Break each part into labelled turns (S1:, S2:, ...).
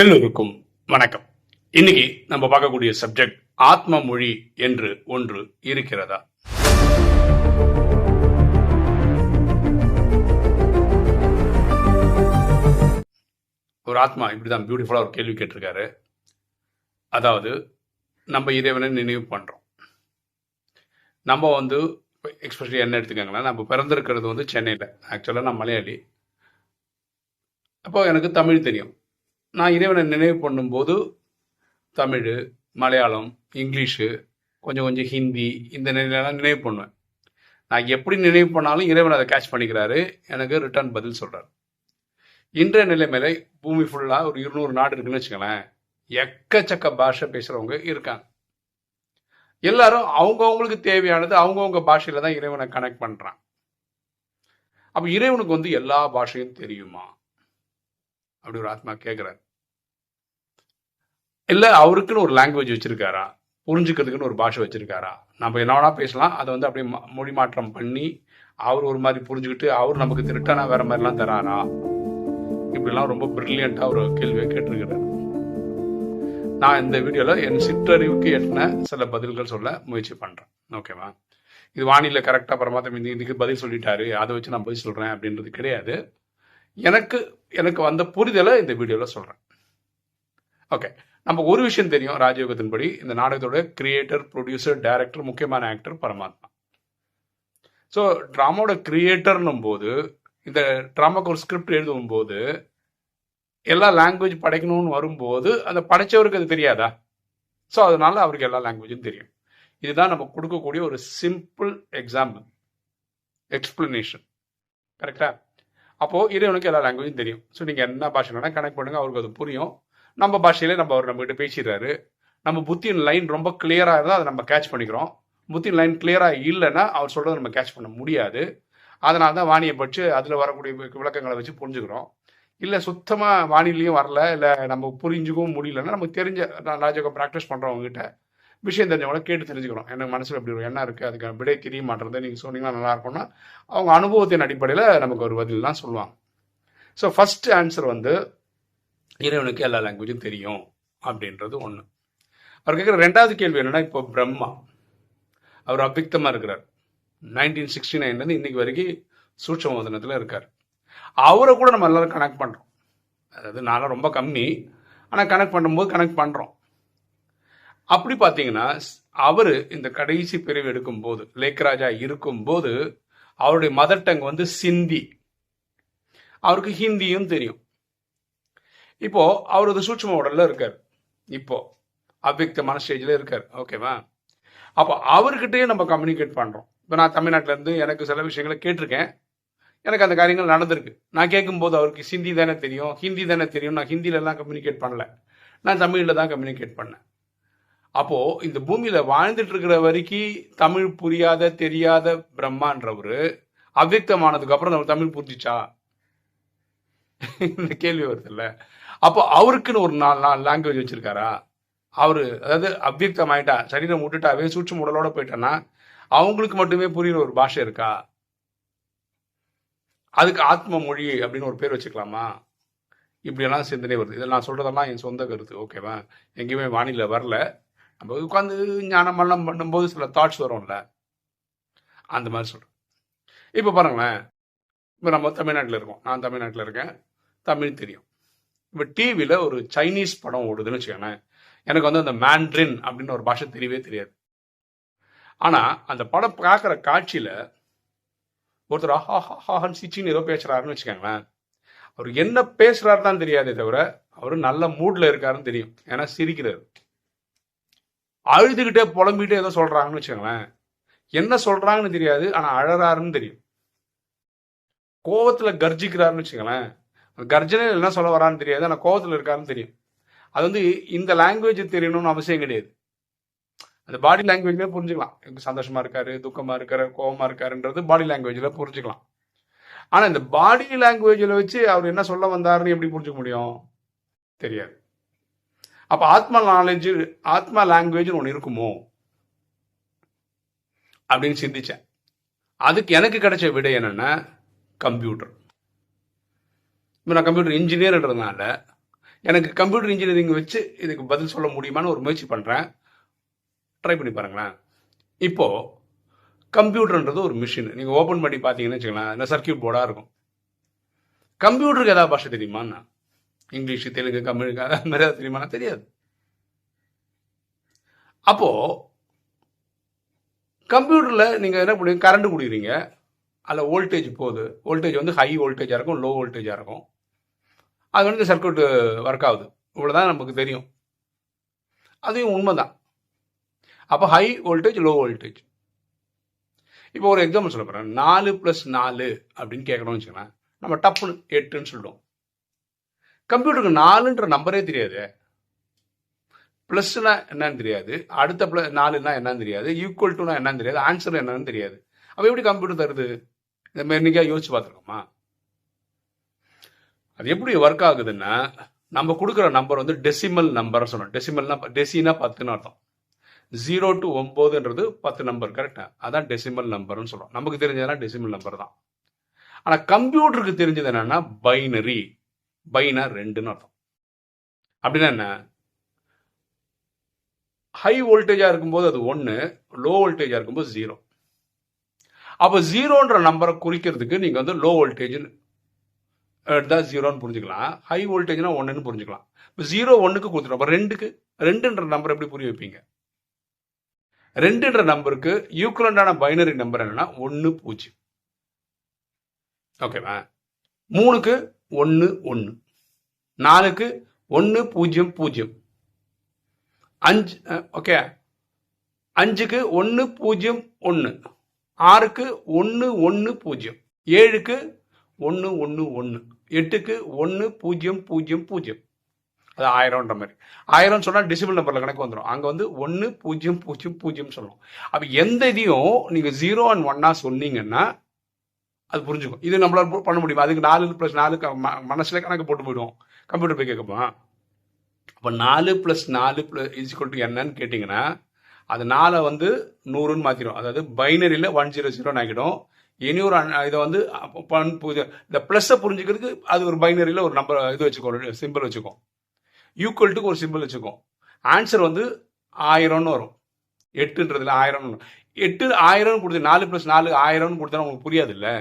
S1: எல்லோருக்கும் வணக்கம். இன்னைக்கு நம்ம பார்க்கக்கூடிய சப்ஜெக்ட் ஆத்ம மொழி என்று ஒன்று இருக்கிறதா? ஒரு ஆத்மா இப்படிதான் பியூட்டிஃபுல்லா ஒரு கேள்வி கேட்டிருக்காரு. அதாவது நம்ம இறைவனை நினைவு பண்றோம். நம்ம வந்து எக்ஸ்பெஷலி என்ன எடுத்துக்கோங்களேன் நம்ம பிறந்திருக்கிறது வந்து சென்னையில் ஆக்சுவலாக நான் மலையாளி. அப்போ எனக்கு தமிழ் தெரியும். நான் இறைவனை நினைவு பண்ணும்போது தமிழ் மலையாளம் இங்கிலீஷு கொஞ்சம் கொஞ்சம் ஹிந்தி இந்த நிலையெல்லாம் நினைவு பண்ணுவேன். நான் எப்படி நினைவு பண்ணாலும் இறைவன் அதை கேட்ச் பண்ணிக்கிறாரு. எனக்கு ரிட்டர்ன் பதில் சொல்கிறார் இன்றைய நிலைமையில பூமி ஃபுல்லாக ஒரு இருநூறு நாடு இருக்குன்னு வச்சுக்கோங்களேன். எக்கச்சக்க பாஷை பேசுகிறவங்க இருக்காங்க. எல்லாரும் அவங்கவுங்களுக்கு தேவையானது அவங்கவுங்க பாஷையில் தான் இறைவனை கனெக்ட் பண்ணுறான் அப்போ இறைவனுக்கு வந்து எல்லா பாஷையும் தெரியுமா? அப்படி ஒரு ஆத்மா கேட்குறாரு இல்லை அவருக்குன்னு ஒரு லாங்குவேஜ் வச்சுருக்காரா? புரிஞ்சுக்கிறதுக்குன்னு ஒரு பாஷை வச்சுருக்காரா? நம்ம என்ன வேணால் பேசலாம். அதை வந்து அப்படியே ம- மொழி மாற்றம் பண்ணி அவர் ஒரு மாதிரி புரிஞ்சுக்கிட்டு அவர் நமக்கு திருட்டானா வேற மாதிரிலாம் தராரா? இப்படிலாம் ரொம்ப பிரில்லியண்ட்டாக ஒரு கேள்வியை கேட்டிருக்கிறார். நான் இந்த வீடியோவில் என் சிற்றறிவுக்கு எட்டின சில பதில்கள் சொல்ல முயற்சி பண்ணுறேன் ஓகேவா இது வானியில் கரெக்டாக பரமாத்தம் இந்த இதுக்கு பதில் சொல்லிட்டாரு. அதை வச்சு நான் பதில் சொல்கிறேன் அப்படின்றது கிடையாது. எனக்கு எனக்கு வந்த புரிதலை இந்த வீடியோவில் சொல்கிறேன் ஓகே நம்ம ஒரு விஷயம் தெரியும் ராஜயோகத்தின்படி இந்த நாடகத்தோட கிரியேட்டர் ப்ரொடியூசர் டைரக்டர் முக்கியமான ஆக்டர் பரமாத்மா. ஸோ ட்ராமாவோட கிரியேட்டர்னும் போது இந்த ட்ராமாக்கு ஒரு ஸ்கிரிப்ட் எழுதும் போது எல்லா லாங்குவேஜ் படைக்கணும்னு வரும்போது அந்த படைச்சவருக்கு அது தெரியாதா? ஸோ அதனால அவருக்கு எல்லா லாங்குவேஜும் தெரியும். இதுதான் நம்ம கொடுக்கக்கூடிய ஒரு சிம்பிள் எக்ஸாம்பிள் எக்ஸ்பிளனேஷன் கரெக்டா அப்போ இறைவனுக்கு எல்லா லாங்குவேஜும் தெரியும். ஸோ நீங்கள் என்ன பாஷை வேணால் கனெக்ட் பண்ணுங்கள் அவருக்கு அது புரியும். நம்ம பாஷையிலே நம்ம அவர் நம்மகிட்ட பேசிடுறாரு. நம்ம புத்தியின் லைன் ரொம்ப கிளியராக இருந்தால் அதை நம்ம கேட்ச் பண்ணிக்கிறோம். புத்தியின் லைன் கிளியராக இல்லைன்னா அவர் சொல்கிறத நம்ம கேட்ச் பண்ண முடியாது. அதனால தான் வாணியை பற்றி அதில் வரக்கூடிய விளக்கங்களை வச்சு புரிஞ்சுக்கிறோம். இல்லை சுத்தமாக வானிலையும் வரல இல்லை நம்ம புரிஞ்சுக்கவும் முடியலன்னா நமக்கு தெரிஞ்ச நான் ராஜயோகம் ப்ராக்டிஸ் பண்ணுறவங்ககிட்ட விஷயம் தெரிஞ்சவங்கள கேட்டு தெரிஞ்சுக்கிறோம் எனக்கு மனசில் எப்படி ஒரு எண்ணம் இருக்குது அதுக்கு விடை தெரிய மாட்டேறது நீங்கள் சொன்னீங்கன்னா நல்லா இருக்கும்னா அவங்க அனுபவத்தின் அடிப்படையில் நமக்கு ஒரு பதிலாம் சொல்லுவாங்க. ஸோ ஃபஸ்ட் ஆன்சர் வந்து இறைவனுக்கு எல்லா லாங்குவேஜும் தெரியும் அப்படின்றது ஒன்று அவர் கேட்குற ரெண்டாவது கேள்வி என்னென்னா இப்போ பிரம்மா அவர் அபிக்தமாக இருக்கிறார். நைன்டீன் சிக்ஸ்டி நைன்லேருந்து இன்னைக்கு வரைக்கும் சூட்சம் வதனத்தில் இருக்கார். அவரை கூட நம்ம எல்லாரும் கனெக்ட் பண்ணுறோம் அதாவது நான்லாம் ரொம்ப கம்மி. ஆனால் கனெக்ட் பண்ணும்போது கனெக்ட் பண்ணுறோம் அப்படி பார்த்தீங்கன்னா அவர் இந்த கடைசி பிரிவு எடுக்கும்போது லேக்ராஜா இருக்கும்போது அவருடைய மதர் டங் வந்து சிந்தி. அவருக்கு ஹிந்தியும் தெரியும். இப்போ அவர் ஒரு சூட்சும உடல்ல இருக்கார். இப்போ அவ்வியக்தமான ஸ்டேஜில் இருக்கார். ஓகேவா அப்போ அவர்கிட்டயே நம்ம கம்யூனிகேட் பண்ணுறோம் இப்போ நான் தமிழ்நாட்டிலேருந்து எனக்கு சில விஷயங்களை கேட்டிருக்கேன். எனக்கு அந்த காரியங்கள் நடந்திருக்கு. நான் கேட்கும்போது அவருக்கு ஹிந்தி தானே தெரியும் ஹிந்தி தானே தெரியும். நான் ஹிந்தில கம்யூனிகேட் பண்ணல. நான் தமிழில் தான் கம்யூனிகேட் பண்ணேன். அப்போ இந்த பூமியில வாழ்ந்துட்டு இருக்கிற வரைக்கும் தமிழ் புரியாத தெரியாத பிரம்மான்றவரு அவ்வக்தமானதுக்கு அப்புறம் நம்ம தமிழ் புரிஞ்சிச்சா? இந்த கேள்வி வருதுல்ல. அப்போ அவருக்குன்னு ஒரு நாலு நாலு லாங்குவேஜ் வச்சிருக்காரா? அவரு அதாவது அவ்வக்தம் ஆயிட்டா சரீரம் விட்டுட்டாவே சூட்சம் உடலோட போயிட்டான்னா அவங்களுக்கு மட்டுமே புரியுற ஒரு பாஷை இருக்கா? அதுக்கு ஆத்ம மொழி அப்படின்னு ஒரு பேர் வச்சுக்கலாமா? இப்படியெல்லாம் சிந்தனை வருது. இதெல்லாம் நான் சொல்றதெல்லாம் என் சொந்த கருத்து ஓகேவா? எங்கேயுமே வானிலை வரல. நம்ம உட்காந்து ஞானம் மரணம் பண்ணும்போது சில தாட்ஸ் வரும்ல? அந்த மாதிரி சொல்கிறேன் இப்போ பாருங்களேன். இப்போ நம்ம தமிழ்நாட்டில் இருக்கோம். நான் தமிழ்நாட்டில் இருக்கேன். தமிழ் தெரியும். இப்போ டிவியில் ஒரு சைனீஸ் படம் ஓடுதுன்னு வச்சுக்கோங்களேன். எனக்கு வந்து அந்த மேண்ட்ரின் அப்படின்னு ஒரு பாஷை தெரியவே தெரியாது. ஆனால் அந்த படம் பார்க்குற காட்சியில் ஒருத்தர் ஆஹா ஹாஹான்னு சிச்சின்னு ஏதோ பேசுகிறாருன்னு வச்சுக்கோங்களேன். அவர் என்ன பேசுகிறாரு தான் தெரியாதே தவிர அவர் நல்ல மூடில் இருக்காருன்னு தெரியும். ஏன்னா சிரிக்கிறார் அழுதுகிட்டே புலம்பிட்டே ஏதோ சொல்றாங்கன்னு வச்சுக்கோங்களேன். என்ன சொல்றாங்கன்னு தெரியாது ஆனா அழறாருன்னு தெரியும். கோவத்துல கர்ஜிக்கிறாருன்னு வச்சுக்கோங்களேன். கர்ஜனை என்ன சொல்ல வரான்னு தெரியாது ஆனா கோவத்துல இருக்காருன்னு தெரியும். அது வந்து இந்த லாங்குவேஜ் தெரியணும்னு அவசியம் கிடையாது. அந்த பாடி லாங்குவேஜ்ல புரிஞ்சுக்கலாம். சந்தோஷமா இருக்காரு துக்கமா இருக்காரு கோவமா இருக்காருன்றது பாடி லாங்குவேஜ்ல புரிஞ்சுக்கலாம். ஆனா இந்த பாடி லாங்குவேஜ்ல வச்சு அவர் என்ன சொல்ல வந்தாருன்னு எப்படி புரிஞ்சுக்க முடியும்? தெரியாது. அப்ப ஆத்மா நாலேஜ் ஆத்மா லாங்குவேஜ் ஒன்று இருக்குமோ? அப்படின்னு சிந்திச்சேன். அதுக்கு எனக்கு கிடைச்ச விடை என்னன்னா கம்ப்யூட்டர் இப்போ நான் கம்ப்யூட்டர் இன்ஜினியர்ன்றதுனால எனக்கு கம்ப்யூட்டர் இன்ஜினியரிங் வச்சு இதுக்கு பதில் சொல்ல முடியுமான்னு ஒரு முயற்சி பண்ணுறேன் ட்ரை பண்ணி பாருங்களேன். இப்போ கம்ப்யூட்டர்ன்றது ஒரு மிஷின் நீங்கள் ஓப்பன் பண்ணி பார்த்தீங்கன்னு வச்சுக்கலாம் இந்த சர்க்கியூட் போர்டாக இருக்கும். கம்ப்யூட்டருக்கு ஏதாவது பாஷை தெரியுமாண்ணா இங்கிலீஷ் தெலுங்கு தமிழ் அது மாதிரி ஏதாவது தெரியுமாண்ணா தெரியாது. அப்போ கம்ப்யூட்டரில் நீங்கள் என்ன பண்ணுவீங்க கரண்ட் குடிக்கிறீங்க அதில் வோல்டேஜ் போகுது. வோல்டேஜ் வந்து ஹை வோல்டேஜாக இருக்கும் லோ வோல்டேஜாக இருக்கும். அது வந்து சர்க்கியூட் ஒர்க் ஆகுது. இவ்வளோதான் நமக்கு தெரியும். அதையும் உண்மை தான் அப்போ ஹை வோல்டேஜ் லோ வோல்டேஜ் இப்போ ஒரு எக்ஸாம்பிள் சொல்ல போகிறேன் நாலு ப்ளஸ் நாலு அப்படின்னு கேட்கணும்னு வச்சுக்கலாம் நம்ம டப்புன்னு எட்டுன்னு சொல்லுவோம் கம்ப்யூட்டருக்கு நாலுன்ற நம்பரே தெரியாது. ப்ளஸ்னா என்னன்னு தெரியாது. அடுத்த ப்ளஸ் நாலுனா என்னன்னு தெரியாது. ஈக்குவல் டுனா என்னன்னு தெரியாது. ஆன்சர் என்னன்னு தெரியாது. அப்போ எப்படி கம்ப்யூட்டர் தருது? இந்த மாதிரி இன்னைக்கா யோசிச்சு பார்த்துருக்கோமா அது எப்படி ஒர்க் ஆகுதுன்னா நம்ம கொடுக்குற நம்பர் வந்து டெசிமல் நம்பர் சொன்னோம் டெசிமல்னா டெசினா பத்துன்னு அர்த்தம். ஜீரோ டு ஒம்போதுன்றது பத்து நம்பர் கரெக்டா அதான் டெசிமல் நம்பர்னு சொல்கிறோம் நமக்கு தெரிஞ்சதுனா டெசிமல் நம்பர் தான். ஆனால் கம்ப்யூட்டருக்கு தெரிஞ்சது என்னன்னா பைனரி பைனா ரெண்டுன்னு அர்த்தம். அப்படின்னா என்ன? ஹை வோல்டேஜாக இருக்கும்போது அது ஒன்று லோ வோல்டேஜாக இருக்கும்போது ஜீரோ அப்போ ஜீரோன்ற நம்பரை குறிக்கிறதுக்கு நீங்கள் வந்து லோ வோல்டேஜ்னு எடுத்தால் ஜீரோன்னு புரிஞ்சுக்கலாம். ஹை வோல்டேஜ்னா ஒன்றுன்னு புரிஞ்சுக்கலாம். இப்போ ஜீரோ ஒன்றுக்கு கொடுத்துருவோம் அப்போ ரெண்டுக்கு ரெண்டுன்ற நம்பர் எப்படி புரிய வைப்பீங்க? ரெண்டுன்ற நம்பருக்கு ஈக்குவலண்டான பைனரி நம்பர் என்னன்னா ஒன்று பூஜ்ஜியம். ஓகேவா மூணுக்கு ஒன்று ஒன்று நாலுக்கு ஒன்று பூஜ்ஜியம் பூஜ்ஜியம். அஞ்சு ஓகே. அஞ்சுக்கு ஒன்று பூஜ்ஜியம் ஒன்று ஆறுக்கு ஒன்று ஒன்று பூஜ்ஜியம். ஏழுக்கு ஒன்று ஒன்று ஒன்று எட்டுக்கு ஒன்று பூஜ்ஜியம் பூஜ்ஜியம் பூஜ்ஜியம். அது ஆயிரம்ன்ற மாதிரி. ஆயிரம் சொன்னால் டிசிபிள் நம்பரில் கணக்கு வந்துடும் அங்கே வந்து ஒன்று பூஜ்ஜியம் பூஜ்ஜியம் பூஜ்ஜியம் சொல்லணும் அப்போ எந்த இதையும் நீங்கள் ஜீரோ அண்ட் ஒன்னாக சொன்னீங்கன்னா அது புரிஞ்சுக்கும். இது நம்மளால பண்ண முடியுமா? அதுக்கு நாலு ப்ளஸ் நாலு மனசில் கணக்கு போட்டு போயிடுவோம். கம்ப்யூட்டர் போய் கேட்கப்போம்? அப்போ நாலு ப்ளஸ் நாலு ப்ளஸ் இஸ்கல் டு என்னன்னு கேட்டிங்கன்னா அது நாலை வந்து நூறுன்னு மாற்றிடும் அதாவது பைனரியில் ஒன் ஜீரோ ஜீரோன்னு ஆகிடும் இனி ஒரு இதை வந்து இந்த ப்ளஸ்ஸை புரிஞ்சுக்கிறதுக்கு அது ஒரு பைனரியில் ஒரு நம்பர் இது வச்சுக்கோ சிம்பிள் வச்சுக்கோ. ஈக்குவல்ட்டுக்கு ஒரு சிம்பிள் வச்சுக்கோ. ஆன்சர் வந்து ஆயிரம்னு வரும். எட்டுன்றதுல ஆயிரம்னு வரும். எட்டு ஆயிரம்னு கொடுத்து நாலு ப்ளஸ் நாலு ஆயிரம்னு கொடுத்தா உங்களுக்கு புரியாது இல்லை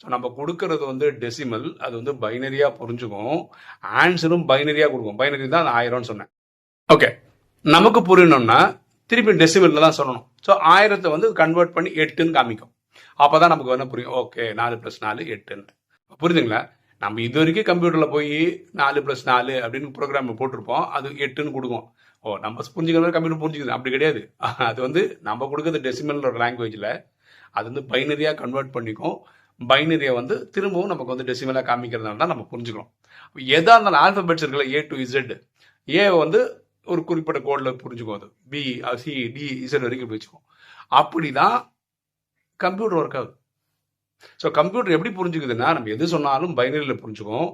S1: ஸோ நம்ம கொடுக்கறது வந்து டெசிமல் அது வந்து பைனரியாக புரிஞ்சுக்கும். ஆன்சரும் பைனரியாக கொடுக்கும். பைனரி தான் அது ஆயிரம்னு சொன்னேன். ஓகே நமக்கு புரியணும்னா திருப்பி டெசிமலில் தான் சொல்லணும். ஸோ ஆயிரத்தை வந்து கன்வெர்ட் பண்ணி எட்டுன்னு காமிக்கும். அப்போ தான் நமக்கு வந்து புரியும். ஓகே நாலு ப்ளஸ் நாலு எட்டுன்னு. புரிஞ்சுங்களா? நம்ம இது வரைக்கும் கம்ப்யூட்டரில் போய் நாலு ப்ளஸ் நாலு அப்படின்னு ப்ரோக்ராம் போட்டிருப்போம். அது எட்டுன்னு கொடுக்கும். ஓ நம்ம புரிஞ்சுக்கிற மாதிரி கம்ப்யூட்டர் புரிஞ்சுக்கிறது அப்படி கிடையாது. அது வந்து நம்ம கொடுக்குறது டெசிமல் லாங்குவேஜில் அது வந்து பைனரியாக கன்வெர்ட் பண்ணிக்கும். பைனரியை வந்து திரும்பவும் நமக்கு வந்து டெசிமலாக காமிக்கிறதுனால தான் நம்ம புரிஞ்சுக்கிறோம். எதாக இருந்தாலும் ஆல்பபெட்ஸ் இருக்கிற ஏ டு இசட் ஏ வந்து ஒரு குறிப்பிட்ட கோடில் புரிஞ்சுக்கும் அது. பி சி டி இசட் வரைக்கும் வச்சுக்கும் அப்படி தான் கம்ப்யூட்டர் ஒர்க் ஆகுது. ஸோ கம்ப்யூட்டர் எப்படி புரிஞ்சுக்குதுன்னா நம்ம எது சொன்னாலும் பைனரியில் புரிஞ்சுக்கும்.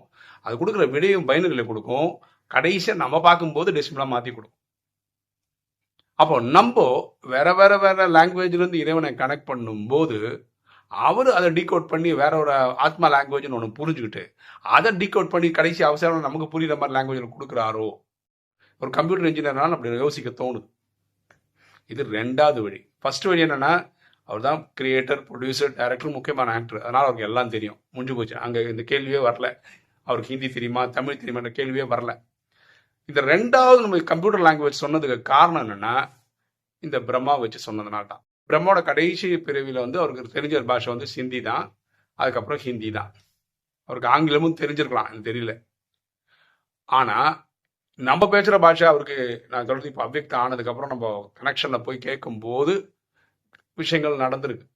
S1: அது கொடுக்குற விடையும் பைனரியில் கொடுக்கும். கடைசியாக நம்ம பார்க்கும்போது டெசிமலாக மாற்றி கொடுக்கும். அப்போ நம்ம வேற வேற வேற லாங்குவேஜ்லேருந்து இறைவனை கனெக்ட் பண்ணும்போது அவர் அதை டீகோட் பண்ணி வேற ஒரு ஆத்மா லாங்குவேஜ்னு ஒன்று புரிஞ்சுக்கிட்டு அதை டீகோட் பண்ணி கடைசி அவசரம் நமக்கு புரியுற மாதிரி லாங்குவேஜில் கொடுக்குறாரோ? ஒரு கம்ப்யூட்டர் இன்ஜினியர்னால அப்படி யோசிக்க தோணுது. இது ரெண்டாவது வழி. ஃபர்ஸ்ட் வழி என்னன்னா அவர் தான் கிரியேட்டர் ப்ரொடியூசர் டைரக்டர் முக்கியமான ஆக்டர் அதனால் அவருக்கு எல்லாம் தெரியும். முடிஞ்சு போச்சு. அங்கே இந்த கேள்வியே வரல. அவருக்கு ஹிந்தி தெரியுமா தமிழ் தெரியுமான்ற கேள்வியே வரல. இந்த ரெண்டாவது நம்ம கம்ப்யூட்டர் லாங்குவேஜ் சொன்னதுக்கு காரணம் என்னென்னா இந்த பிரம்மா வச்சு சொன்னதுனால தான். பிரம்மோட கடைசி பிரிவில் வந்து அவருக்கு தெரிஞ்ச ஒரு பாஷை வந்து சிந்தி தான். அதுக்கப்புறம் ஹிந்தி தான். அவருக்கு ஆங்கிலமும் தெரிஞ்சிருக்கலாம் எனக்கு தெரியல. ஆனால் நம்ம பேசுகிற பாஷை அவருக்கு நான் தொடர்ந்து இப்போ அவ்வியக்த ஆனதுக்கப்புறம் நம்ம கனெக்ஷனில் போய் கேட்கும்போது விஷயங்கள் நடந்திருக்கு.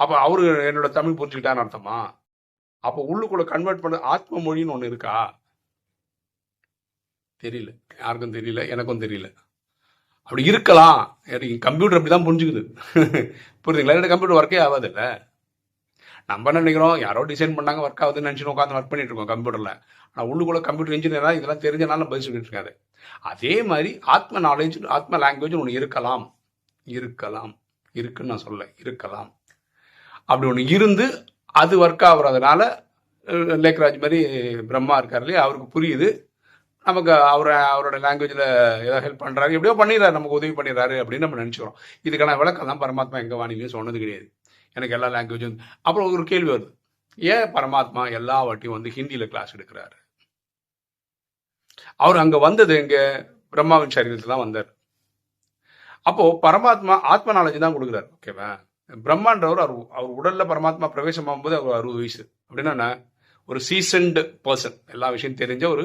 S1: அப்போ அவரு என்னோட தமிழ் புரிஞ்சுக்கிட்டான்னு அர்த்தமா? அப்போ உள்ளுக்குள்ள கன்வெர்ட் பண்ண ஆத்ம மொழின்னு ஒன்று இருக்கா? தெரியல. யாருக்கும் தெரியல எனக்கும் தெரியல. அப்படி இருக்கலாம். கம்ப்யூட்டர் அப்படி தான் புரிஞ்சுக்குது. புரியுதுங்களா? இல்லை கம்ப்யூட்டர் ஒர்க்கே ஆகாதுல்ல. நம்ம என்ன நினைக்கிறோம்? யாரோ டிசைன் பண்ணாங்க ஒர்க் ஆகுதுன்னு நினச்சி உட்காந்து ஒர்க் பண்ணிட்டு இருக்கோம் கம்ப்யூட்டரில் ஆனால் உள்ளுக்குள்ள கம்ப்யூட்டர் இன்ஜினியராக இதெல்லாம் தெரிஞ்சனால பதில் சொல்லிட்டு அதே மாதிரி ஆத்ம நாலேஜ் ஆத்ம லாங்குவேஜ் ஒன்று இருக்கலாம். இருக்கலாம். இருக்குன்னு நான் சொல்ல இருக்கலாம். அப்படி ஒன்று இருந்து அது ஒர்க் ஆகுறதுனால லேக்ராஜ் மாதிரி பிரம்மா இருக்கார் இல்லையா? அவருக்கு புரியுது. நமக்கு அவரை அவரோட லாங்குவேஜில் ஏதோ ஹெல்ப் பண்ணுறாரு எப்படியோ பண்ணிடுறாரு நமக்கு உதவி பண்ணிடுறாரு அப்படின்னு நம்ம நினச்சிக்கிறோம். இதுக்கான விளக்கம் தான் பரமாத்மா எங்கள் வாணிலையும் சொன்னது கிடையாது. எனக்கு எல்லா லாங்குவேஜும் அப்புறம் ஒரு கேள்வி வருது. ஏன் பரமாத்மா எல்லா வாட்டியும் வந்து ஹிந்தியில் கிளாஸ் எடுக்கிறாரு? அவர் அங்கே வந்தது இங்கே பிரம்மாவின் சரீரத்தில் தான் வந்தார். அப்போது பரமாத்மா ஆத்ம நாலேஜ் தான் கொடுக்குறாரு. ஓகேவா பிரம்மான்றவர் அவர் அவர் உடலில் பரமாத்மா பிரவேசமாகும்போது அவர் அறுபது வயசு. அப்படின்னா ஒரு சீசன்டு பர்சன் எல்லா விஷயம் தெரிஞ்ச ஒரு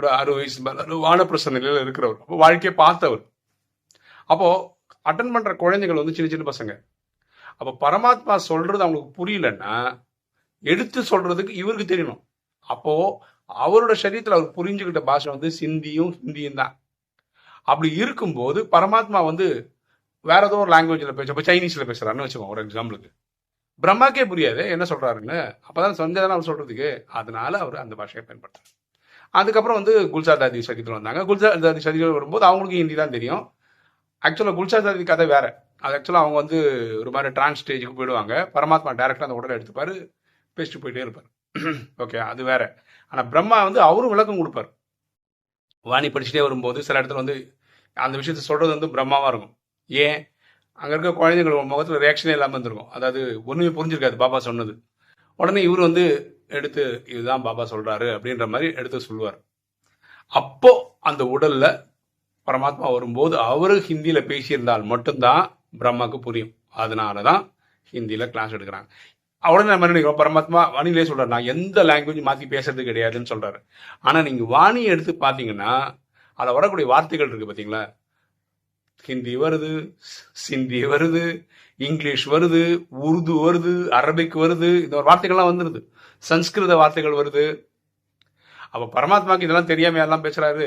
S1: ஒரு அறுபது வயசு மேல. வானப்பிரச நிலையில இருக்கிறவர். அப்போ வாழ்க்கையை பார்த்தவர். அப்போ அட்டன் பண்ற குழந்தைகள் வந்து சின்ன சின்ன பசங்க. அப்போ பரமாத்மா சொல்றது அவங்களுக்கு புரியலன்னா எடுத்து சொல்றதுக்கு இவருக்கு தெரியணும். அப்போ அவரோட சரீரத்தில் அவர் புரிஞ்சுக்கிட்ட பாஷை வந்து சிந்தியும் ஹிந்தியும் தான். அப்படி இருக்கும்போது பரமாத்மா வந்து வேற ஏதோ ஒரு லாங்குவேஜில் பேச இப்போ சைனீஸில் பேசுறாருன்னு வச்சுக்கோங்க ஒரு எக்ஸாம்பிளுக்கு பிரம்மாக்கே புரியாது என்ன சொல்கிறாருன்னு அப்போ தான் சொன்னதானே அவர் சொல்கிறதுக்கு அதனால அவர் அந்த பாஷையை பயன்படுத்துறாரு. அதுக்கப்புறம் வந்து குல்சார் தாதி சதித்தில் வந்தாங்க. குல்சார் தாதி சதிகள் வரும்போது அவங்களுக்கு ஹிந்தி தான் தெரியும். ஆக்சுவலாக குல்சார் தாதி கதை வேற. அது ஆக்சுவலாக அவங்க வந்து ஒரு மாதிரி டிரான்ஸ் ஸ்டேஜுக்கு போயிடுவாங்க. பரமாத்மா டேரக்டாக அந்த உடலை எடுத்துப்பார். பேசிட்டு போயிட்டே இருப்பார். ஓகே அது வேற. ஆனால் பிரம்மா வந்து அவரும் விளக்கம் கொடுப்பார். வாணி படிச்சுட்டே வரும்போது சில இடத்துல வந்து அந்த விஷயத்த சொல்கிறது வந்து பிரம்மாவாக இருக்கும். ஏன்? அங்கே இருக்க குழந்தைங்களோட முகத்தில் ரியாக்ஷனே இல்லாமல் இருந்திருக்கும். அதாவது ஒன்றுமே புரிஞ்சிருக்காது பாபா சொன்னது. உடனே இவர் வந்து எடுத்து இதுதான் பாபா சொல்றாரு அப்படின்ற மாதிரி எடுத்து சொல்லுவார். அப்போ அந்த உடல்ல பரமாத்மா வரும்போது அவரு ஹிந்தியில பேசியிருந்தால் மட்டும்தான் பிரம்மாவுக்கு புரியும். அதனாலதான் ஹிந்தியில கிளாஸ் எடுக்கிறாங்க. அவ்வளோ நம்ம நினைக்கிறோம் பரமாத்மா வாணியிலே சொல்றாரு. நான் எந்த லாங்குவேஜ் மாத்தி பேசுறது கிடையாதுன்னு சொல்றாரு. ஆனா நீங்க வாணியை எடுத்து பாத்தீங்கன்னா அதில் வரக்கூடிய வார்த்தைகள் இருக்கு பாத்தீங்களா? ஹிந்தி வருது சிந்தி வருது இங்கிலீஷ் வருது உருது வருது அரபிக் வருது இந்த ஒரு வார்த்தைகள்லாம் வந்துருது. சன்ஸ்கிருத வார்த்தைகள் வருது. அப்போ பரமாத்மாக்கு இதெல்லாம் தெரியாம எல்லாம் பேசுறாரு?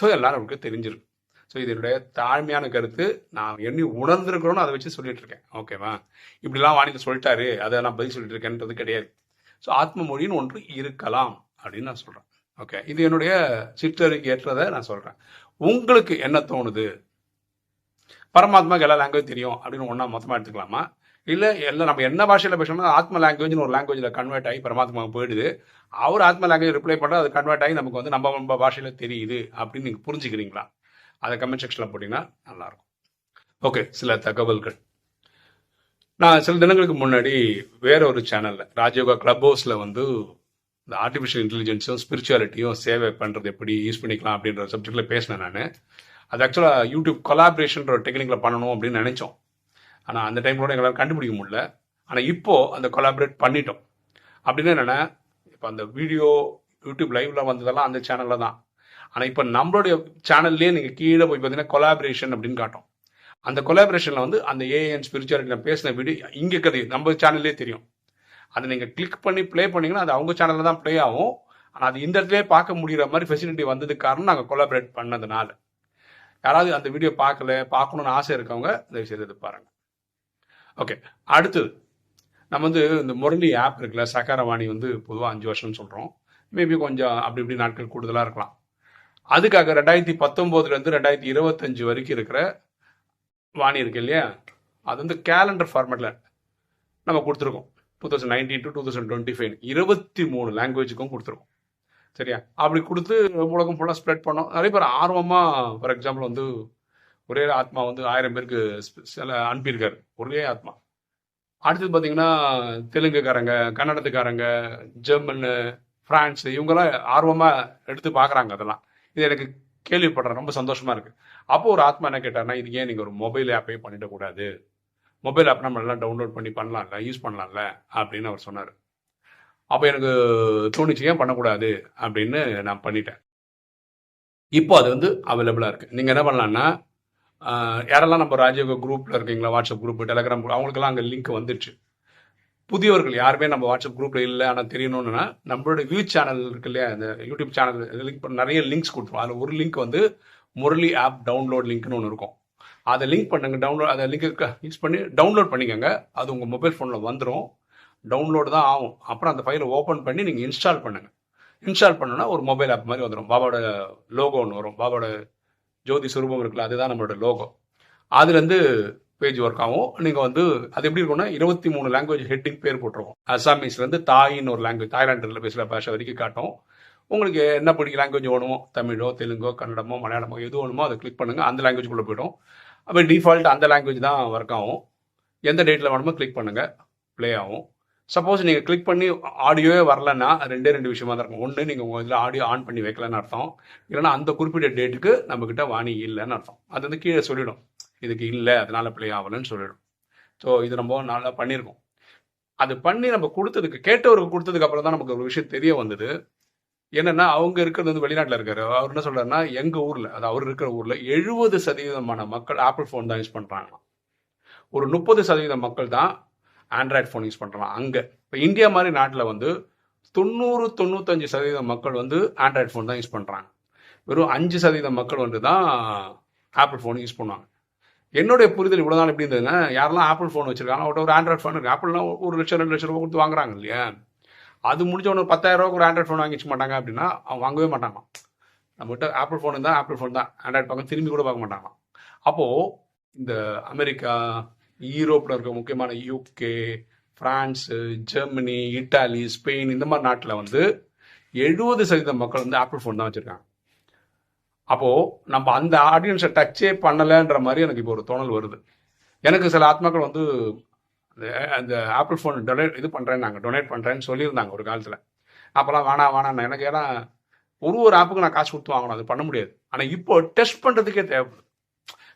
S1: ஸோ எல்லாம் நமக்கு தெரிஞ்சிருக்கு ஸோ இதனுடைய தாழ்மையான கருத்து. நான் என்ன உணர்ந்துருக்கிறோன்னு அதை வச்சு சொல்லிட்டு இருக்கேன். ஓகேவா? இப்படிலாம் வாணியில் சொல்லிட்டாரு. அதை நான் பதில் சொல்லிட்டு இருக்கேன்றது கிடையாது. ஸோ ஆத்ம மொழின்னு ஒன்று இருக்கலாம் அப்படின்னு நான் சொல்கிறேன் ஓகே? இது என்னுடைய சிற்றறிக்கு ஏற்றதை நான் சொல்கிறேன் உங்களுக்கு என்ன தோணுது? பரமாத்மாவுக்கு எல்லா லாங்குவேஜ் தெரியும் அப்படின்னு ஒன்றா மொத்தமாக எடுத்துக்கலாமா? இல்லை எல்லாம் நம்ம என்ன பாஷையில் பேசணும்னா ஆத்ம லாங்குவேஜ்னு ஒரு லாங்குவேஜில் கன்வெர்ட் ஆகி பரமாத்மாவுக்கு போயிடுது. அவர் ஆத்ம லாங்குவேஜ் ரிப்ளை பண்ணுறது அது கன்வெர்ட் ஆகி நமக்கு வந்து நம்ம நம்ம பாஷையில் தெரியுது அப்படின்னு நீங்கள் புரிஞ்சுக்கிறீங்களா? அதை கமெண்ட் செக்ஷனில் போட்டிங்கன்னா நல்லாயிருக்கும். ஓகே சில தகவல்கள். நான் சில தினங்களுக்கு முன்னாடி வேற ஒரு சேனலில் ராஜயோகா கிளப் ஹவுஸில் வந்து இந்த ஆர்டிஃபிஷியல் இன்டெலிஜென்ஸும் ஸ்பிரிச்சுவாலிட்டியும் சேவை பண்ணுறது எப்படி யூஸ் பண்ணிக்கலாம் அப்படின்ற சப்ஜெக்டில் பேசினேன் நான். அது ஆக்சுவலாக யூடியூப் கொலாபரேஷன்ற ஒரு டெக்னிக்கில் பண்ணணும் அப்படின்னு நினைச்சோம். ஆனால் அந்த டைம்ல எங்களால் கண்டுபிடிக்க முடியல. ஆனால் இப்போது அந்த கொலாபரேட் பண்ணிட்டோம். அப்படின்னு என்னென்னா இப்போ அந்த வீடியோ யூடியூப் லைவ்ல வந்ததெல்லாம் அந்த சேனலில் தான். ஆனால் இப்போ நம்மளுடைய சேனல்லே நீங்கள் கீழே போய் பார்த்தீங்கன்னா கொலாபரேஷன் அப்படின்னு காட்டும். அந்த கொலாபரேஷனில் வந்து அந்த ஏஎன் ஸ்பிரிச்சுவாலிட்டி நான் பேசின வீடியோ இங்கே இருக்கிறது நம்ம சேனல்லே தெரியும். அதை நீங்கள் கிளிக் பண்ணி ப்ளே பண்ணீங்கன்னா அது அவங்க சேனலில் தான் ப்ளே ஆகும். ஆனால் அது இந்த இடத்துலயே பார்க்க முடிகிற மாதிரி ஃபெசிலிட்டி வந்ததுக்கு காரணம் நாங்கள் கொலாபரேட் பண்ணதுனால. யாராவது அந்த வீடியோ பார்க்கல பார்க்கணும்னு ஆசை இருக்கவங்க தயவு செய்து இது பாருங்க. ஓகே அடுத்தது நம்ம வந்து இந்த முரளி ஆப் இருக்குல்ல சக்கரவாணி வந்து பொதுவாக அஞ்சு வருஷம்னு சொல்கிறோம் மேபி கொஞ்சம் அப்படி இப்படி நாட்கள் கூடுதலாக இருக்கலாம். அதுக்காக ரெண்டாயிரத்தி பத்தொம்போதுலேருந்து ரெண்டாயிரத்தி இருபத்தஞ்சு வரைக்கும் இருக்கிற வாணி இருக்கு இல்லையா? அது வந்து கேலண்டர் ஃபார்மேட்டில் நம்ம கொடுத்துருக்கோம். Two thousand nineteen to two thousand twenty five இருபத்தி மூணு லாங்குவேஜுக்கும் கொடுத்துருக்கோம். சரியா? அப்படி கொடுத்து உலகம் ஃபுல்லாக ஸ்ப்ரெட் பண்ணோம். நிறைய பேர் ஆர்வமாக ஃபார் எக்ஸாம்பிள் வந்து ஒரே ஆத்மா வந்து ஆயிரம் பேருக்கு சில அனுப்பியிருக்காரு ஒரே ஆத்மா. அடுத்தது பார்த்தீங்கன்னா தெலுங்குக்காரங்க கன்னடத்துக்காரங்க ஜெர்மனு ஃப்ரான்ஸ் இவங்கெல்லாம் ஆர்வமாக எடுத்து பார்க்குறாங்க அதெல்லாம். இது எனக்கு கேள்விப்படுறேன் ரொம்ப சந்தோஷமாக இருக்குது அப்போது ஒரு ஆத்மா என்ன கேட்டார்னா இது ஏன் நீங்கள் ஒரு மொபைல் ஆப்பே பண்ணிடக்கூடாது? மொபைல் ஆப் நம்ம எல்லாம் டவுன்லோட் பண்ணி பண்ணலாம்ல யூஸ் பண்ணலாம்ல? அப்படின்னு அவர் சொன்னார். அப்போ எனக்கு தோணுச்சு ஏன் பண்ணக்கூடாது? அப்படின்னு நான் பண்ணிட்டேன். இப்போ அது வந்து அவைலபிளாக இருக்குது நீங்கள் என்ன பண்ணலான்னா யாரெல்லாம் நம்ம ராஜயோக குரூப்பில் இருக்கீங்களா? வாட்ஸ்அப் குரூப் டெலகிராம் குரூப் அவங்களுக்கெல்லாம் அங்கே லிங்க் வந்துடுச்சு புதியவர்கள் யாருமே நம்ம வாட்ஸ்அப் குரூப்பில் இல்லை ஆனால் தெரியணும்னா நம்மளோட வியூ சேனல் இருக்கு இல்லையா? அந்த யூடியூப் சேனல் லிங்க் பண்ண நிறைய லிங்க்ஸ் கொடுத்துருவோம். அதில் ஒரு லிங்க் வந்து முரளி ஆப் டவுன்லோட் லிங்க்னு ஒன்று இருக்கும். அதை லிங்க் பண்ணுங்க டவுன்லோட் அதை லிங்க் யூஸ் பண்ணி டவுன்லோட் பண்ணிக்கோங்க. அது உங்கள் மொபைல் ஃபோனில் வந்துடும் டவுன்லோடு தான் ஆகும். அப்புறம் அந்த ஃபைலை ஓப்பன் பண்ணி நீங்கள் இன்ஸ்டால் பண்ணுங்கள் இன்ஸ்டால் பண்ணோன்னா ஒரு மொபைல் ஆப் மாதிரி வந்துடும் பாபாவோட லோகோ ஒன்று வரும். பாபாவோட ஜோதி சுரூபம் இருக்குல்ல அதுதான் நம்மளோட லோகோ அதுலேருந்து பேஜ் ஒர்க் ஆகும். நீங்கள் வந்து அது எப்படி இருக்கும்னா இருபத்தி மூணு லாங்குவேஜ் ஹெட்டிங் பேர் போட்டிருக்கோம் அசாமீஸ்லேருந்து தாயின்னு ஒரு லாங்குவேஜ் தாய்லாண்டில் பேசுகிற பாஷை வரைக்கும் காட்டும். உங்களுக்கு என்ன பிடிக்க லாங்குவேஜ் வேணுமோ தமிழோ தெலுங்கோ கன்னடமோ மலையாளமோ எது வேணுமோ அதை கிளிக் பண்ணுங்கள் அந்த லாங்குவேஜ்குள்ளே போய்டும். அப்போ டிஃபால்ட் அந்த லாங்குவேஜ் தான் ஒர்க் ஆகும். எந்த டேட்டில் வேணுமோ கிளிக் பண்ணுங்கள் ப்ளே ஆகும். சப்போஸ் நீங்கள் கிளிக் பண்ணி ஆடியோவே வரலன்னா ரெண்டே ரெண்டு விஷயமா தான் இருக்கும். ஒன்று நீங்கள் உங்கள் இதில் ஆடியோ ஆன் பண்ணி வைக்கலன்னு அர்த்தம். இல்லைன்னா அந்த குறிப்பிட்ட டேட்டுக்கு நம்மக்கிட்ட வாணி இல்லைன்னு அர்த்தம். அது வந்து கீழே சொல்லிடும். இதுக்கு இல்லை அதனால் பிள்ளை ஆகலைன்னு சொல்லிடும். ஸோ இது நம்ம நல்லா பண்ணியிருக்கோம். அது பண்ணி நம்ம கொடுத்ததுக்கு கேட்டவருக்கு கொடுத்ததுக்கு அப்புறம் தான் நமக்கு ஒரு விஷயம் தெரிய வந்தது. என்னன்னா அவங்க இருக்கிறது வந்து வெளிநாட்டில் இருக்காரு. அவர் என்ன சொல்றாருன்னா எங்க ஊர்ல அது அவர் இருக்கிற ஊர்ல எழுபது சதவீதமான மக்கள் ஆப்பிள் ஃபோன் தான் யூஸ் பண்றாங்க ஒரு முப்பது சதவீதம் மக்கள் தான் ஆண்ட்ராய்ட் ஃபோன் யூஸ் பண்றாங்க அங்கே இப்போ இந்தியா மாதிரி நாட்டில் வந்து தொண்ணூறு தொண்ணூத்தஞ்சு சதவீதம் மக்கள் வந்து ஆண்ட்ராய்ட் ஃபோன் தான் யூஸ் பண்ணுறாங்க வெறும் அஞ்சு சதவீதம் மக்கள் வந்து தான் ஆப்பிள் ஃபோன் யூஸ் பண்ணுவாங்க. என்னுடைய புரிதல் இவ்வளோ நாள் எப்படி இருந்ததுன்னா யாரெல்லாம் ஆப்பிள் ஃபோன் வச்சிருக்காங்க அவட்ட ஒரு ஆண்ட்ராய்ட் ஃபோன் இருக்கு. ஆப்பிள்லாம் ஒரு லட்சம் ரெண்டு லட்சம் ரூபா கொடுத்து வாங்குறாங்க இல்லையா? அது முடிஞ்ச ஒன்று பத்தாயிரம் ரூபாய்க்கு ஒரு ஆண்ட்ராய்ட் ஃபோன் வாங்கி மாட்டாங்க அப்படின்னா அவன் வாங்கவே மாட்டாங்க நம்மகிட்ட ஆப்பிள் ஃபோன் தான் ஆப்பிள் ஃபோன் தான். ஆண்ட்ராய்ட் பார்க்க திரும்பி கூட பார்க்க மாட்டாங்க அப்போது இந்த அமெரிக்கா யூரோப்பில் இருக்க முக்கியமான UK France Germany Italy Spain இந்த மாதிரி நாட்டில் வந்து எழுபது சதவீத மக்கள் வந்து ஆப்பிள் ஃபோன் தான் வச்சுருக்காங்க. அப்போது நம்ம அந்த ஆடியன்ஸை டச்சே பண்ணலைன்ற மாதிரி எனக்கு இப்போ ஒரு தோணல் வருது. எனக்கு சில ஆத்மாக்கள் வந்து அந்த- அந்த ஆப்பிள் ஃபோன் டொனேட் இது பண்ணுறேன் நாங்கள் டொனேட் பண்ணுறேன்னு சொல்லியிருந்தாங்க ஒரு காலத்தில். அப்போல்லாம் வேணாம் வேணாம் எனக்கு ஏன்னா ஒரு ஒரு ஆப்புக்கு நான் காசு கொடுத்து வாங்கணும் அது பண்ண முடியாது. ஆனால் இப்போ டெஸ்ட் பண்ணுறதுக்கே தேவைப்படுது.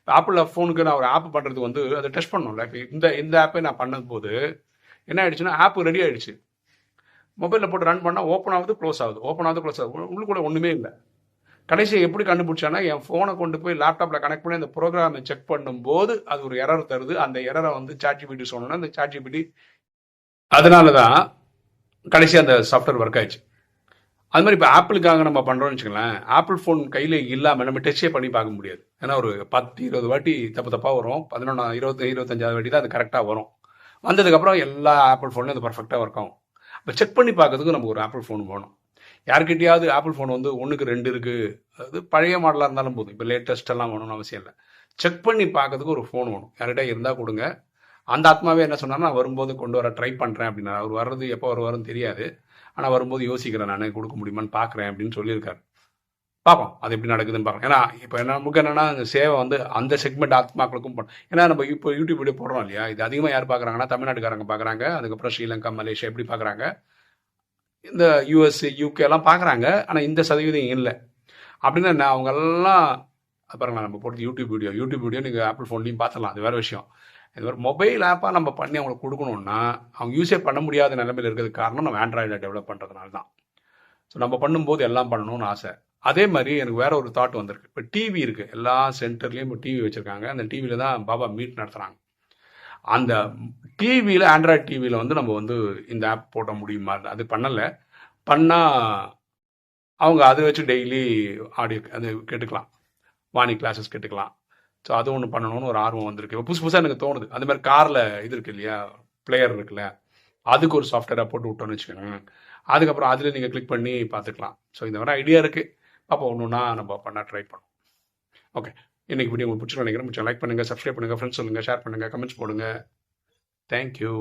S1: இப்போ ஆப்பிளில் ஃபோனுக்கு நான் ஒரு ஆப் பண்ணுறதுக்கு வந்து அதை டெஸ்ட் பண்ணோம்ல இப்போ இந்த இந்த ஆப்பை நான் பண்ணது போது என்ன ஆயிடுச்சுன்னா ஆப் ரெடி ஆயிடுச்சு. மொபைலில் போட்டு ரன் பண்ணால் ஓப்பன் ஆகுது க்ளோஸ் ஆகுது. ஓப்பன் ஆகுது க்ளோஸ் ஆகுது. உள்ளுக்குள்ள ஒன்றுமே இல்லை. கடைசியை எப்படி கண்டுபிடிச்சானா என் ஃபோனை கொண்டு போய் லேப்டாப்பில் கனெக்ட் பண்ணி அந்த ப்ரோக்ராமை செக் பண்ணும்போது அது ஒரு எரர் தருது. அந்த எரரை வந்து சாட்ஜிபிடி சொன்னோன்னா அந்த சாட்ஜிபிடி அதனால தான் கடைசி அந்த சாஃப்ட்வேர் ஒர்க் ஆயிடுச்சு. அது மாதிரி இப்போ ஆப்பிளுக்காக நம்ம பண்ணுறோம்னு வச்சுக்கலாம் ஆப்பிள் ஃபோன் கையில் இல்லாமல் நம்ம டச்சே பண்ணி பார்க்க முடியாது. ஏன்னா ஒரு பத்து இருபது வாட்டி தப்பு தப்பாக வரும். பதினொன்றா இருபத்தி இருபத்தஞ்சாவது வாட்டி தான் அது கரெக்டாக வரும். வந்ததுக்கப்புறம் எல்லா ஆப்பிள் ஃபோன்லையும் அது பர்ஃபெக்டாக ஒர்க் ஆகும். அப்போ செக் பண்ணி பார்க்கறதுக்கு நமக்கு ஒரு ஆப்பிள் ஃபோன் வேணும். யார்கிட்டயாவது ஆப்பிள் ஃபோன் வந்து ஒன்றுக்கு ரெண்டு இருக்குது அது பழைய மாடலாக இருந்தாலும் போதும். இப்போ லேட்டஸ்ட்டெல்லாம் வேணும்னு அவசியம் இல்லை. செக் பண்ணி பார்க்கறதுக்கு ஒரு ஃபோன் வேணும். யார்கிட்ட இருந்தால் கொடுங்க. அந்த ஆத்மாவே என்ன சொன்னார்னா நான் வரும்போது கொண்டு வர ட்ரை பண்ணுறேன் அப்படின்னா அவர் வர்றது எப்போ வருவாருன்னு தெரியாது. ஆனால் வரும்போது யோசிக்கிறேன் நான் கொடுக்க முடியுமான்னு பார்க்குறேன் அப்படின்னு சொல்லியிருக்காரு. பார்ப்போம் அது எப்படி நடக்குதுன்னு பார்க்கலாம் ஏன்னா இப்போ என்ன நமக்கு என்னன்னா சேவை வந்து அந்த செக்மெண்ட் ஆத்மாக்களுக்கும் பண்ண ஏன்னா நம்ம இப்போ யூடியூப் வீடியோ போடுறோம் இல்லையா? இது அதிகமாக யார் பார்க்குறாங்கன்னா தமிழ்நாட்டுக்காரங்க பார்க்குறாங்க அதுக்கப்புறம் ஸ்ரீலங்கா மலேசியா எப்படி பார்க்குறாங்க இந்த யூஎஸ் யூகே எல்லாம் பார்க்குறாங்க ஆனால் இந்த சதவீதம் இல்லை. அப்படின்னா என்ன? அவங்க எல்லாம் அது நம்ம போட்டு யூடியூப் வீடியோ யூடியூப் வீடியோ நீங்கள் ஆப்பிள் ஃபோன்லையும் பார்த்துலாம் அது வேறு விஷயம். இது மாதிரி மொபைல் ஆப்பாக நம்ம பண்ணி அவங்களுக்கு கொடுக்கணும்னா அவங்க யூஸே பண்ண முடியாத நிலைமையில் இருக்கிறதுக்கு காரணம் நம்ம ஆண்ட்ராய்டில் டெவலப் பண்ணுறதுனால தான். ஸோ நம்ம பண்ணும்போது எல்லாம் பண்ணணும்னு ஆசை. அதே மாதிரி எனக்கு வேற ஒரு தாட் வந்திருக்கு. இப்போ டிவி இருக்குது எல்லா சென்டர்லேயும் இப்போ டிவி வச்சுருக்காங்க. அந்த டிவியில் தான் பாபா மீட் நடத்துகிறாங்க அந்த டிவியில் ஆண்ட்ராய்ட் டிவியில் வந்து நம்ம வந்து இந்த ஆப் போட முடியுமா? அது பண்ணலை. பண்ணால் அவங்க அதை வச்சு டெய்லி ஆடியோ அது கேட்டுக்கலாம். வாணி கிளாஸஸ் கேட்டுக்கலாம். ஸோ அது ஒன்று பண்ணணும்னு ஒரு ஆர்வம் வந்திருக்கு. இப்போ புதுசு புதுசாக எனக்கு தோணுது. அந்த மாதிரி காரில் இது இருக்கு இல்லையா? பிளேயர் இருக்குல்ல. அதுக்கு ஒரு சாஃப்ட்வேராக போட்டு விட்டோம்னு வச்சுக்கோங்க அதுக்கப்புறம் அதில் நீங்கள் கிளிக் பண்ணி பார்த்துக்கலாம். ஸோ இந்த மாதிரி ஐடியா இருக்குது அப்போ ஒன்று ஒன்றா நம்ம பண்ண ட்ரை பண்ணுவோம். ஓகே இன்னைக்கு வீடியோ உங்களுக்கு பிடிச்சிருக்கோம் நினைக்கிறேன். லைக் பண்ணுங்கள் சப்ஸ்கிரைப் பண்ணுங்கள் ஃப்ரெண்ட்ஸ் சொல்லுங்கள் ஷேர் பண்ணுங்கள் கமெண்ட்ஸ் போடுங்க. தேங்க்யூ